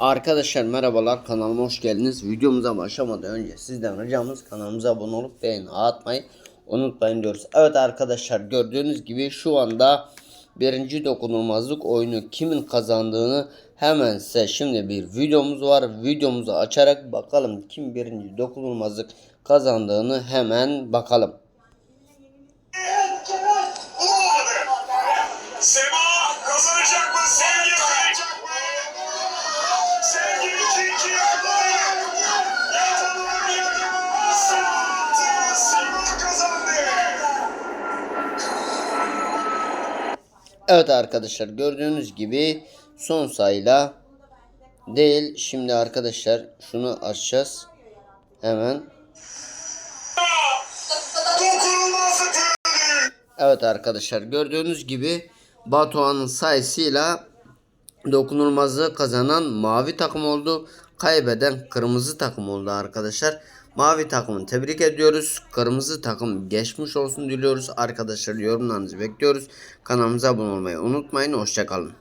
Arkadaşlar merhabalar kanalıma hoş geldiniz. Videomuza başlamadan önce sizden ricamız kanalımıza abone olup beğeni atmayı unutmayın diyoruz. Evet arkadaşlar gördüğünüz gibi şu anda birinci dokunulmazlık oyunu kimin kazandığını hemen size şimdi bir videomuz var. Videomuzu açarak bakalım kim birinci dokunulmazlık kazandığını hemen bakalım. Evet arkadaşlar gördüğünüz gibi son sayıyla değil. Şimdi arkadaşlar şunu açacağız. Hemen. Evet arkadaşlar gördüğünüz gibi Batuhan'ın sayısıyla dokunulmazlığı kazanan mavi takım oldu. Kaybeden kırmızı takım oldu arkadaşlar. Mavi takımı tebrik ediyoruz. Kırmızı takım geçmiş olsun diliyoruz. Arkadaşlar yorumlarınızı bekliyoruz. Kanalımıza abone olmayı unutmayın. Hoşçakalın.